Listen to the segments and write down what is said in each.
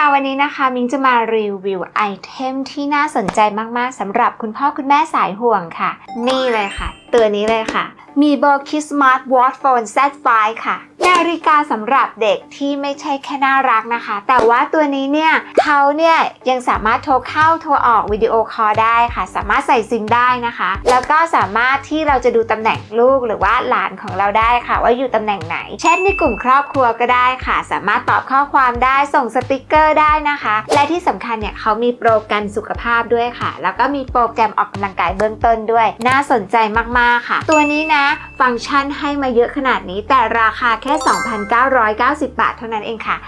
วัสดีค่ะวันนี้นะคะมิงจะมารีวิวไอเทมที่น่าสนใจมากๆสำหรับคุณพ่อคุณแม่สายห่วงค่ะ นี่เลยค่ะ ตัวนี้เลยค่ะ มีโบคิสมาร์ทวอทโฟน Z5 ค่ะ นาฬิกาสำหรับเด็กที่ไม่ใช่แค่น่ารักนะคะ แต่ว่าตัวนี้เนี่ยเขาเนี่ยยังสามารถโทรเข้าโทรออกวิดีโอคอลได้ค่ะ สามารถใส่ซิมได้นะคะ แล้วก็สามารถที่เราจะดูตำแหน่งลูกหรือว่าหลานของเราได้ค่ะ ว่าอยู่ตำแหน่งไหนแชทในกลุ่มครอบครัวก็ได้ค่ะ สามารถตอบข้อความได้ส่งสติกเกอร์ได้นะคะ และที่สำคัญเนี่ยเขามีโปรแกรมสุขภาพด้วยค่ะ แล้วก็มีโปรแกรมออกกำลังกายเบื้องต้นด้วย น่าสนใจมากๆค่ะ ตัวนี้นะ ฟังก์ชันให้มาเยอะขนาดนี้ แต่ราคาแค่ 2,990 บาทเท่านั้นเองค่ะ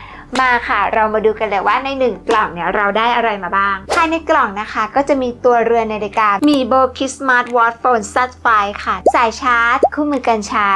มาค่ะ เรามาดูกันเลยว่าใน 1 กล่องเนี่ยเราได้อะไรมาบ้าง ภายในกล่องนะคะก็จะมีตัวเรือนนาฬิกามีโบคิสมาร์ทวอทโฟนซัตไฟค่ะ สายชาร์จ คู่มือการใช้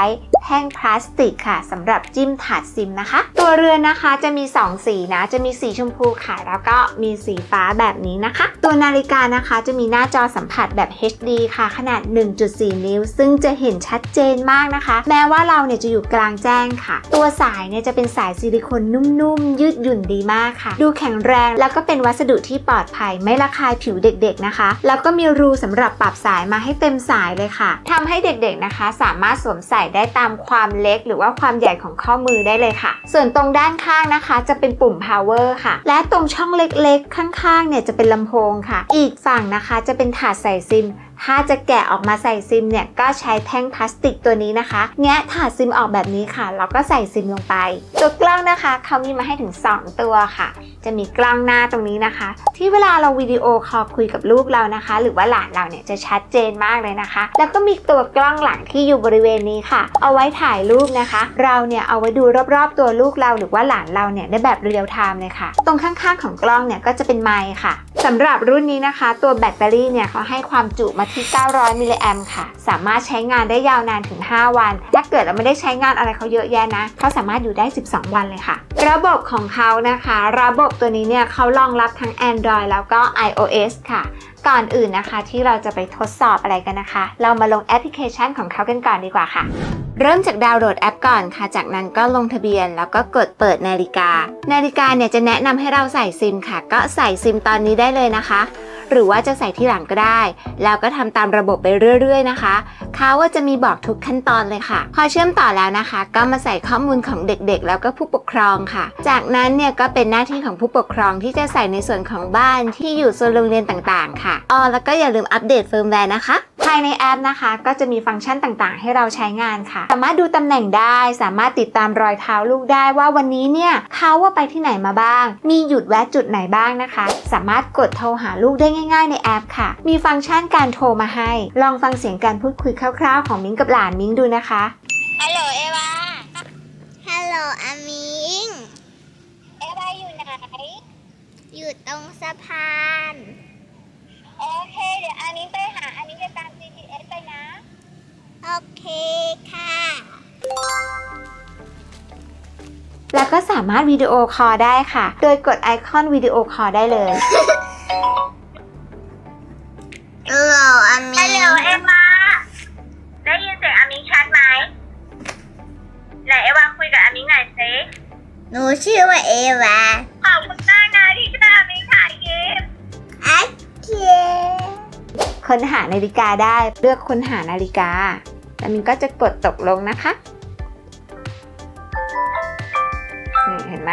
แท่งพลาสติกค่ะสำหรับจิ้มถาดซิมนะคะ ตัวเรือนนะคะจะมี 2 สีนะ จะมีสีชมพูค่ะแล้วก็มีสีฟ้าแบบนี้นะคะ ตัวนาฬิกานะคะจะมีหน้าจอสัมผัสแบบ HD ค่ะ ขนาด 1.4 นิ้ว ซึ่งจะเห็นชัดเจนมากนะคะ แม้ว่าเราเนี่ยจะอยู่กลางแจ้งค่ะ ตัวสายเนี่ยจะเป็นสายซิลิโคนนุ่มๆ ยืดหยุ่นดีมากค่ะ ดูแข็งแรงแล้วก็เป็นวัสดุที่ปลอดภัยไม่ระคายผิวเด็กๆนะคะ แล้วก็มีรูสำหรับปรับสายมาให้เต็มสายเลยค่ะทำให้เด็กๆนะคะ สามารถสวมใส่ได้ตามความเล็กหรือว่าความใหญ่ของข้อมือได้เลยค่ะ ส่วนตรงด้านข้างนะคะ จะเป็นปุ่ม power ค่ะ และตรงช่องเล็กๆ ข้างๆ เนี่ยจะเป็นลำโพงค่ะ อีกฝั่งนะคะจะเป็นถาดใส่ซิมถ้าจะแกะออกมาใส่ซิมเนี่ยก็ใช้แท่งพลาสติกตัวนี้นะคะ แงะถาดซิมออกแบบนี้ค่ะแล้วก็ใส่ซิมลงไป ตัวกล้องนะคะเขามีมาให้ถึง 2 ตัวค่ะ จะมีกล้องหน้าตรงนี้นะคะ ที่เวลาเราวิดีโอคอลคุยกับลูกเรานะคะ หรือว่าหลานเราเนี่ยจะชัดเจนมากเลยนะคะ แล้วก็มีตัวกล้องหลังที่อยู่บริเวณนี้ค่ะ เอาไว้ถ่ายรูปนะคะ เราเนี่ยเอาไว้ดูรอบๆ ตัวลูกเราหรือว่าหลานเราเนี่ยได้แบบเรียลไทม์เลยค่ะ ตรงข้างๆของกล้องเนี่ยก็จะเป็นไมค์ค่ะสำหรับรุ่นนี้นะคะ ตัวแบตเตอรี่เนี่ยเขาให้ความจุมาที่ 900 มิลลิแอมค่ะ สามารถใช้งานได้ยาวนานถึง 5 วัน ถ้าเกิดเราไม่ได้ใช้งานอะไรเขาเยอะแยะนะเขาสามารถอยู่ได้ 12 วันเลยค่ะ ระบบของเขานะคะ ระบบตัวนี้เนี่ยเขารองรับทั้ง Android แล้วก็ iOS ค่ะ ก่อนอื่นนะคะที่เราจะไปทดสอบอะไรกันนะคะ เรามาลงแอปพลิเคชันของเขากันก่อนดีกว่าค่ะ เริ่มจากดาวน์โหลดแอปก่อนค่ะ จากนั้นก็ลงทะเบียน แล้วก็กดเปิดนาฬิกา นาฬิกาเนี่ยจะแนะนำให้เราใส่ซิมค่ะ ก็ใส่ซิมตอนนี้ได้เลยนะคะ หรือว่าจะใส่ที่หลังก็ได้ แล้วก็ทำตามระบบไปเรื่อยๆนะคะเขาว่าจะมีบอกทุกขั้นตอนเลยค่ะ พอเชื่อมต่อแล้วนะคะ ก็มาใส่ข้อมูลของเด็กๆ แล้วก็ผู้ปกครองค่ะ จากนั้นเนี่ยก็เป็นหน้าที่ของผู้ปกครองที่จะใส่ในส่วนของบ้านที่อยู่โซนโรงเรียนต่างๆ ค่ะอ๋อแล้วก็อย่าลืมอัปเดตเฟิร์มแวร์นะคะภายในแอปนะคะ ก็จะมีฟังก์ชันต่างๆ ให้เราใช้งานค่ะ สามารถดูตำแหน่งได้ สามารถติดตามรอยเท้าลูกได้ว่าวันนี้เนี่ยเขาว่าไปที่ไหนมาบ้าง มีหยุดแวะจุดไหนบ้างนะคะ สามารถกดโทรหาลูกได้ง่าย ๆ ในแอปค่ะ มีฟังก์ชันการโทรมาให้ ลองฟังเสียงการพูดคุยคร่าวๆ ของมิ้งกับหลานมิ้งดูนะคะ ฮัลโหลเอวา ฮัลโหลอามิง เอวาอยู่ไหน อยู่ตรงสะพาน โอเค เดี๋ยวอันนี้ไปหาอันนี้จะตาม GPS ไปนะ โอเคค่ะ แล้วก็สามารถวิดีโอคอลได้ค่ะ โดยกดไอคอนวิดีโอคอลได้เลย ฮัลโหลอามิฮัลโหลงเอวาได้ยินเสียงอามิงชัดไหมไหนเอวาคุยกับอามิงหน่อยสิหนูชื่อว่าเอวาขอบคุณมากนะที่ช่วยอามิงถ่ายคลิปโอเคค้นหานาฬิกาได้เลือกค้นหานาฬิกา แล้วมินก็จะกดตกลงนะคะนี่เห็นไหม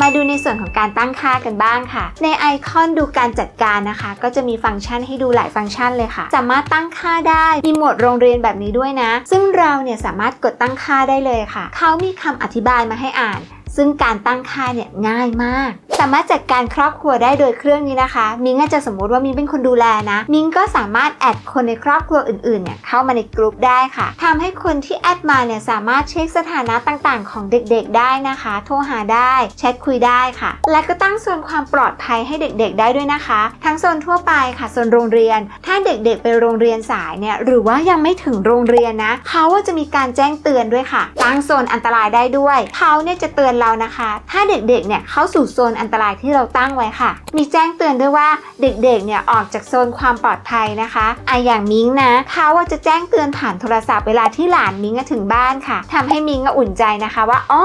มาดูในส่วนของการตั้งค่ากันบ้างค่ะ ในไอคอนดูการจัดการนะคะ ก็จะมีฟังก์ชันให้ดูหลายฟังก์ชันเลยค่ะ สามารถตั้งค่าได้ มีโหมดโรงเรียนแบบนี้ด้วยนะ ซึ่งเราเนี่ยสามารถกดตั้งค่าได้เลยค่ะ เขามีคำอธิบายมาให้อ่าน ซึ่งการตั้งค่าเนี่ยง่ายมาก สามารถจัดการครอบครัวได้โดยเครื่องนี้นะคะ มิงอาจจะสมมุติว่ามิงเป็นคนดูแลนะ มิงก็สามารถแอดคนในครอบครัวอื่นๆเนี่ยเข้ามาในกลุ่มได้ค่ะทำให้คนที่แอดมาเนี่ยสามารถเช็คสถานะต่างๆ ของเด็กๆ ได้นะคะ โทรหาได้แชทคุยได้ค่ะ และก็ตั้งโซนความปลอดภัยให้เด็กๆ ได้ด้วยนะคะ ทั้งโซนทั่วไปค่ะโซนโรงเรียน ถ้าเด็กๆ ไปโรงเรียนสายเนี่ยหรือว่ายังไม่ถึงโรงเรียนนะเขาจะมีการแจ้งเตือนด้วยค่ะ ตั้งโซนอันตรายได้ด้วยเขาเนี่ยจะเตือนเรานะคะ ถ้าเด็กๆ เนี่ยเข้าสู่โซนอันตรายที่เราตั้งไว้ค่ะ มีแจ้งเตือนด้วยว่าเด็กๆ เนี่ยออกจากโซนความปลอดภัยนะคะอะอย่างมิงนะเขาว่าจะแจ้งเตือนผ่านโทรศัพท์เวลาที่หลานมิงถึงบ้านค่ะทำให้มิงอุ่นใจนะคะว่าอ๋อ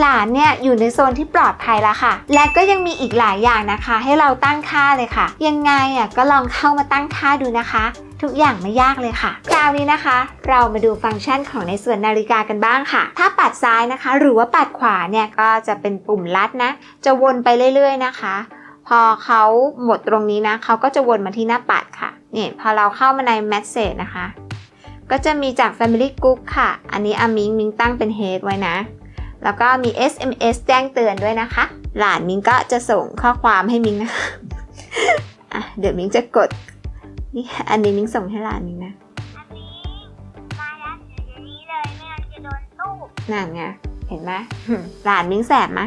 หลานเนี่ยอยู่ในโซนที่ปลอดภัยแล้วค่ะ และก็ยังมีอีกหลายอย่างนะคะ ให้เราตั้งค่าเลยค่ะ ยังไงอะก็ลองเข้ามาตั้งค่าดูนะคะ ทุกอย่างไม่ยากเลยค่ะ คราวนี้นะคะ เรามาดูฟังก์ชันของในส่วนนาฬิกากันบ้างค่ะ ถ้าปัดซ้ายนะคะ หรือว่าปัดขวาเนี่ยก็จะเป็นปุ่มลัดนะ จะวนไปเรื่อย ๆ นะคะ พอเขาหมดตรงนี้นะเขาก็จะวนมาที่หน้าปัดค่ะเนี่ยพอเราเข้ามาใน Message นะคะ ก็จะมีจาก Family Group ค่ะ อันนี้อามิงมิงตั้งเป็น Head ไว้นะ แล้วก็มี SMS แจ้งเตือนด้วยนะคะ หลานมิงก็จะส่งข้อความให้มิงนะคะอะเดี๋ยวมิงจะกดนี่อันนี้มิงส่งให้หลานมิงนะอันนี้มาแล้วเดี๋ยวนี้เลยไม่งั้นจะโดนตู้นั่นไงเห็นไหมหึหลานมิงแสบไหม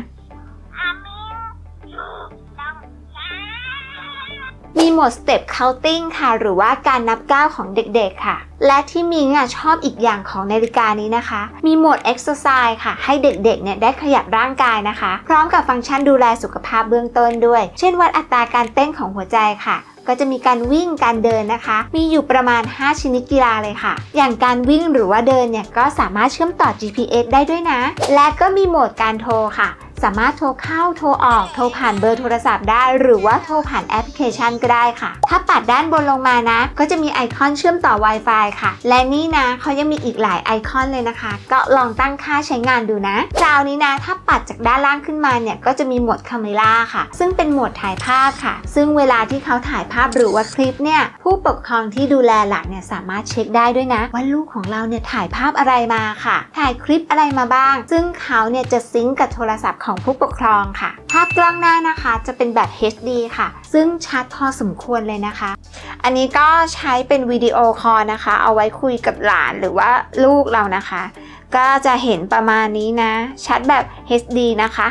มีโหมด Step Counting ค่ะ หรือว่าการนับก้าวของเด็กๆค่ะ และที่มิงอะชอบอีกอย่างของนาฬิกานี้นะคะ มีโหมด Exercise ค่ะ ให้เด็กๆเนี่ยได้ขยับร่างกายนะคะ พร้อมกับฟังก์ชันดูแลสุขภาพเบื้องต้นด้วย เช่นวัดอัตราการเต้นของหัวใจค่ะก็จะมีการวิ่งการเดินนะคะ มีอยู่ประมาณ 5 ชนิดกีฬาเลยค่ะ อย่างการวิ่งหรือว่าเดินเนี่ยก็สามารถเชื่อมต่อ GPS ได้ด้วยนะ และก็มีโหมดการโทรค่ะ สามารถโทรเข้าโทรออกโทรผ่านเบอร์โทรศัพท์ได้ หรือว่าโทรผ่านแอปพลิเคชันก็ได้ค่ะ ถ้าปัดด้านบนลงมานะ ก็จะมีไอคอนเชื่อมต่อ Wi-Fi ค่ะ และนี่นะเขายังมีอีกหลายไอคอนเลยนะคะ ก็ลองตั้งค่าใช้งานดูนะคราวนี้นะถ้าปัดจากด้านล่างขึ้นมาเนี่ยก็จะมีโหมดคาเมล่าค่ะ ซึ่งเป็นโหมดถ่ายภาพค่ะ ซึ่งเวลาที่เขาถ่ายภาพหรือว่าคลิปเนี่ยผู้ปกครองที่ดูแลหลานเนี่ยสามารถเช็คได้ด้วยนะว่าลูกของเราเนี่ยถ่ายภาพอะไรมาค่ะ ถ่ายคลิปอะไรมาบ้าง ซึ่งเขาเนี่ยจะซิงก์กับโทรศัพท์ของผู้ปกครองค่ะ ภาพกล้องหน้านะคะจะเป็นแบบ HD ค่ะ ซึ่งชัดพอสมควรเลยนะคะ อันนี้ก็ใช้เป็นวิดีโอคอลนะคะ เอาไว้คุยกับหลานหรือว่าลูกเรานะคะ ก็จะเห็นประมาณนี้นะ ชัดแบบ HD นะคะ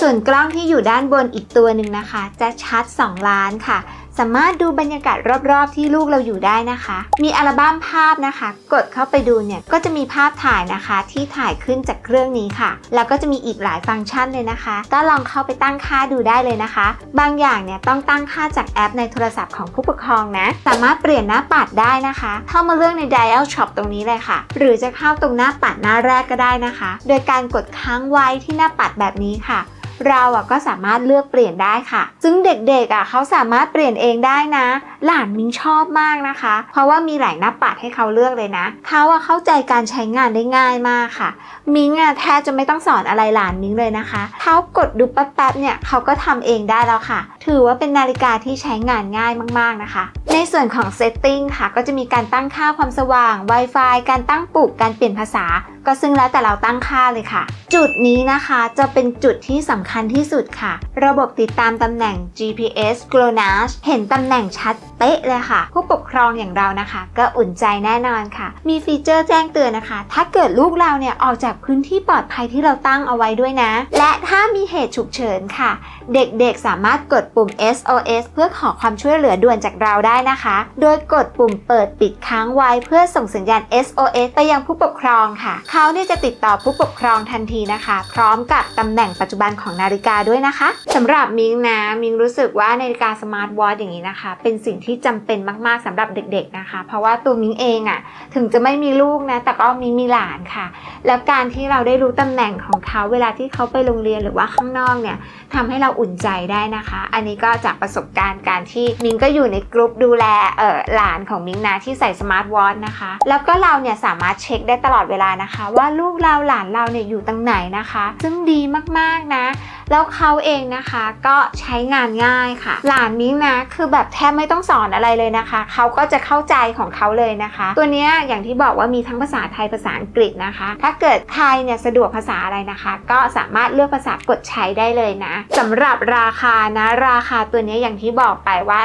ส่วนกล้องที่อยู่ด้านบนอีกตัวหนึ่งนะคะ จะชัด 2 ล้านค่ะ สามารถดูบรรยากาศรอบๆ ที่ลูกเราอยู่ได้นะคะ มีอัลบั้มภาพนะคะ กดเข้าไปดูเนี่ยก็จะมีภาพถ่ายนะคะ ที่ถ่ายขึ้นจากเครื่องนี้ค่ะ แล้วก็จะมีอีกหลายฟังก์ชันเลยนะคะ ก็ลองเข้าไปตั้งค่าดูได้เลยนะคะ บางอย่างเนี่ยต้องตั้งค่าจากแอปในโทรศัพท์ของผู้ปกครองนะ สามารถเปลี่ยนหน้าปัดได้นะคะ เข้ามาเลือกใน Dial Shop ตรงนี้เลยค่ะ หรือจะเข้าตรงหน้าปัดหน้าแรกก็ได้นะคะ โดยการกดค้างไว้ที่หน้าปัดแบบนี้ค่ะ เราอะก็สามารถเลือกเปลี่ยนได้ค่ะ ซึ่งเด็กๆอะเขาสามารถเปลี่ยนเองได้นะ หลานมิงชอบมากนะคะ เพราะว่ามีหลายหน้าปัดให้เขาเลือกเลยนะเขาอะเข้าใจการใช้งานได้ง่ายมากค่ะ มิงอะแทบจะไม่ต้องสอนอะไรหลานมิงเลยนะคะเขากดดูแป๊บๆเนี่ยเขาก็ทำเองได้แล้วค่ะ ถือว่าเป็นนาฬิกาที่ใช้งานง่ายมากๆนะคะ ในส่วนของ Setting ค่ะ ก็จะมีการตั้งค่าความสว่าง Wi-Fi การตั้งปลุกการเปลี่ยนภาษา ก็ซึ่งแล้วแต่เราตั้งค่าเลยค่ะ จุดนี้นะคะจะเป็นจุดที่สำคัญที่สุดค่ะ ระบบติดตามตำแหน่ง GPS GLONASS เห็นตำแหน่งชัดเป๊ะเลยค่ะ ผู้ปกครองอย่างเรานะคะ ก็อุ่นใจแน่นอนค่ะ มีฟีเจอร์แจ้งเตือนนะคะ ถ้าเกิดลูกเราเนี่ยออกจากพื้นที่ปลอดภัยที่เราตั้งเอาไว้ด้วยนะ และถ้ามีเหตุฉุกเฉินค่ะเด็กๆ สามารถกดปุ่ม SOS เพื่อขอความช่วยเหลือด่วนจากเราได้นะคะ โดยกดปุ่มเปิดปิดค้างไว้เพื่อส่งสัญญาณ SOS ไปยังผู้ปกครองค่ะ เขาเนี่ยจะติดต่อผู้ปกครองทันทีนะคะ พร้อมกับตำแหน่งปัจจุบันของนาฬิกาด้วยนะคะสำหรับมิงนะมิงรู้สึกว่านาฬิกาสมาร์ทวอทอย่างนี้นะคะ เป็นสิ่งที่จำเป็นมากๆสำหรับเด็กๆนะคะ เพราะว่าตัวมิงเองอะ่ะถึงจะไม่มีลูกนะแต่ก็มิงมีหลานค่ะ แล้วการที่เราได้รู้ตำแหน่งของเขาเวลาที่เขาไปโรงเรียนหรือว่าข้างนอกเนี่ยทำให้เราอุ่นใจได้นะคะ อันนี้ก็จากประสบการณ์การที่มิงก็อยู่ในกลุ่มดูแลเอ่อหลานของมิงนะที่ใส่สมาร์ทวอทนะคะ แล้วก็เราเนี่ยสามารถเช็คได้ตลอดเวลานะคะ ว่าลูกเราหลานเราเนี่ยอยู่ตรงไหนนะคะ ซึ่งดีมากๆนะ แล้วเขาเองนะคะก็ใช้งานง่ายค่ะ หลานมิ้งนะคือแบบแทบไม่ต้องสอนอะไรเลยนะคะ เขาก็จะเข้าใจของเขาเลยนะคะ ตัวนี้อย่างที่บอกว่ามีทั้งภาษาไทยภาษาอังกฤษนะคะ ถ้าเกิดใครเนี่ยสะดวกภาษาอะไรนะคะ ก็สามารถเลือกภาษากดใช้ได้เลยนะสำหรับหรับราคานะ ราคาตัวนี้อย่างที่บอกไปว่า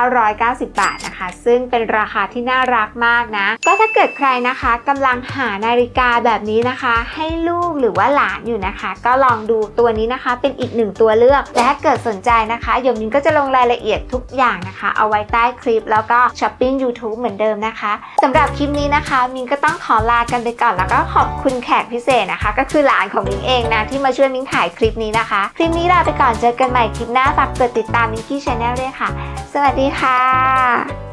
2,990 บาทนะคะ ซึ่งเป็นราคาที่น่ารักมากนะ ก็ถ้าเกิดใครนะคะกำลังหานาฬิกาแบบนี้นะคะ ให้ลูกหรือว่าหลานอยู่นะคะ ก็ลองดูตัวนี้นะคะ เป็นอีกหนึ่งตัวเลือก และถ้าเกิดสนใจนะคะยวมินก็จะลงรายละเอียดทุกอย่างนะคะ เอาไว้ใต้คลิปแล้วก็ช้อปปิ้ง YouTube เหมือนเดิมนะคะสำหรับคลิปนี้นะคะ มินก็ต้องขอลากันไปก่อนแล้วก็ขอบคุณแขกพิเศษนะคะ ก็คือหลานของมินเองนะที่มาช่วยมินถ่ายคลิปนี้นะคะ คลิปนี้ลาไปก่อนเจอกันใหม่คลิปหน้าฝากกดติดตามนิกกี้ชาแนลด้วยค่ะ สวัสดีค่ะ